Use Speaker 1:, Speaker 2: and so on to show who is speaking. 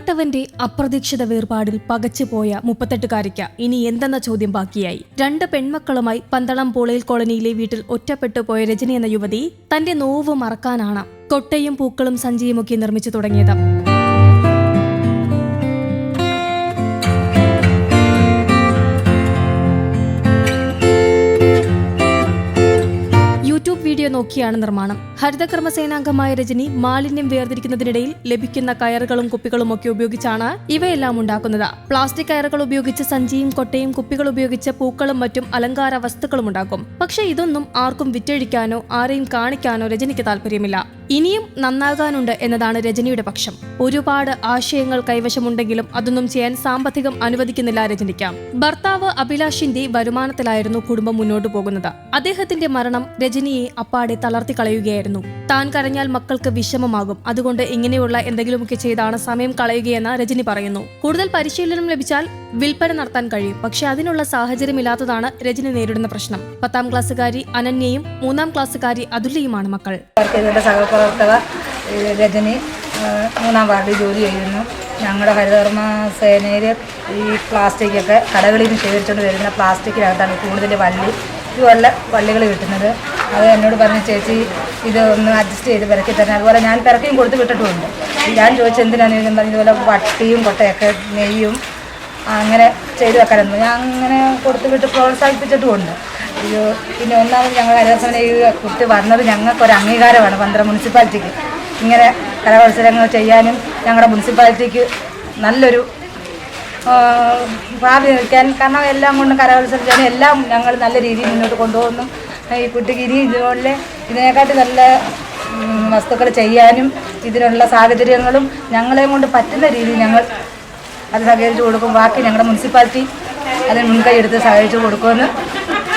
Speaker 1: ഭർത്താവിന്റെ അപ്രതീക്ഷിത വേർപാടിൽ പകച്ചുപോയ മുപ്പത്തെട്ടുകാരിക്ക് ഇനി എന്തെന്ന ചോദ്യം ബാക്കിയായി. രണ്ട് പെൺമക്കളുമായി പന്തളം പോളയിൽ കോളനിയിലെ വീട്ടിൽ ഒറ്റപ്പെട്ടു പോയ രജനി എന്ന യുവതി തന്റെ നോവ് മറക്കാനാണ്. കൊട്ടയും പൂക്കളും സഞ്ചിയുമൊക്കെ നിർമ്മിച്ചു തുടങ്ങിയത്. നോക്കിയാണ് നിർമ്മാണം. ഹരിതകർമ്മസേനാംഗമായ രജനി മാലിന്യം വേർതിരിക്കുന്നതിനിടയിൽ ലഭിക്കുന്ന കയറുകളും കുപ്പികളും ഒക്കെ ഉപയോഗിച്ചാണ് ഇവയെല്ലാം ഉണ്ടാക്കുന്നത്. പ്ലാസ്റ്റിക് കയറുകൾ ഉപയോഗിച്ച് സഞ്ചിയും കൊട്ടയും കുപ്പികൾ ഉപയോഗിച്ച് പൂക്കളും മറ്റും അലങ്കാര വസ്തുക്കളും ഉണ്ടാക്കും. പക്ഷേ ഇതൊന്നും ആർക്കും വിറ്റഴിക്കാനോ ആരെയും കാണിക്കാനോ രജനിക്ക് താല്പര്യമില്ല ഇനിയും നന്നാകാനുണ്ട് എന്നതാണ് രജനിയുടെ പക്ഷം. ഒരുപാട് ആശയങ്ങൾ കൈവശമുണ്ടെങ്കിലും അതൊന്നും ചെയ്യാൻ സാമ്പത്തികം അനുവദിക്കുന്നില്ല രജനിക്ക്. ഭർത്താവ് അഭിലാഷിന്റെ വരുമാനത്തിലായിരുന്നു കുടുംബം മുന്നോട്ടു പോകുന്നത്. അദ്ദേഹത്തിന്റെ മരണം രജനിയെ അപ്പാടെ തളർത്തി കളയുകയായിരുന്നു. താൻ കരഞ്ഞാൽ മക്കൾക്ക് വിഷമമാകും. അതുകൊണ്ട് ഇങ്ങനെയുള്ള എന്തെങ്കിലുമൊക്കെ ചെയ്താണ് സമയം കളയുകയെന്ന് രജനി പറയുന്നു. കൂടുതൽ പരിശീലനം ലഭിച്ചാൽ വിൽപ്പന നടത്താൻ കഴിയും. പക്ഷെ അതിനുള്ള സാഹചര്യമില്ലാത്തതാണ് രജനി നേരിടുന്ന പ്രശ്നം. പത്താം ക്ലാസ്സുകാരി അനന്യയും മൂന്നാം ക്ലാസ്സുകാരി അതുല്യയുമാണ് മക്കൾ.
Speaker 2: സഹപ്രവർത്തക ഏഹ് രജനി മൂന്നാം വാർഡിൽ ജോലി ചെയ്യുന്നു. ഞങ്ങളുടെ ഹരിതകർമ്മ സേനയിൽ ഈ പ്ലാസ്റ്റിക്കൊക്കെ കടകളിൽ നിന്ന് ശേഖരിച്ചുകൊണ്ട് വരുന്ന പ്ലാസ്റ്റിക്കിനകത്താണ് കൂടുതൽ വള്ളി ഇതുപോലെ വള്ളികൾ കിട്ടുന്നത്. അത് എന്നോട് പറഞ്ഞ ചേച്ചി ഇത് ഒന്ന് അഡ്ജസ്റ്റ് ചെയ്ത് പിറക്കി തന്നെ അതുപോലെ ഞാൻ പിറക്കിയും കൊടുത്ത് വിട്ടിട്ടുമുണ്ട്. ഞാൻ ചോദിച്ചത് എന്തിനാണ് ഞാൻ പറഞ്ഞു ഇതുപോലെ വട്ടിയും കൊട്ടയൊക്കെ നെയ്യും അങ്ങനെ ചെയ്തു വെക്കാനൊന്നും. ഞാൻ അങ്ങനെ കൊടുത്ത് വിട്ട് പ്രോത്സാഹിപ്പിച്ചിട്ടുമുണ്ട്. ഇത് പിന്നെ ഒന്നാമത് ഞങ്ങൾ കലോത്സവം കുട്ടി വന്നത് ഞങ്ങൾക്കൊരു അംഗീകാരമാണ് പന്തളം മുനിസിപ്പാലിറ്റിക്ക്. ഇങ്ങനെ കരകൗശലങ്ങൾ ചെയ്യാനും ഞങ്ങളുടെ മുനിസിപ്പാലിറ്റിക്ക് നല്ലൊരു ഭാവി നിൽക്കാൻ കാരണം എല്ലാം കൊണ്ടും ചെയ്യാനും എല്ലാം ഞങ്ങൾ നല്ല രീതിയിൽ മുന്നോട്ട് കൊണ്ടുപോകുന്നു. ഈ കുട്ടിക്ക് ഇനി ഇതുപോലെ ഇതിനെക്കാട്ടി നല്ല വസ്തുക്കൾ ചെയ്യാനും ഇതിനുള്ള സാഹചര്യങ്ങളും ഞങ്ങളെയും കൊണ്ട് പറ്റുന്ന രീതിയിൽ ഞങ്ങൾ അത് സഹകരിച്ചു കൊടുക്കും. ബാക്കി ഞങ്ങളുടെ മുനിസിപ്പാലിറ്റി അതിന് മുൻകൈ എടുത്ത് സഹകരിച്ചു കൊടുക്കുമെന്ന്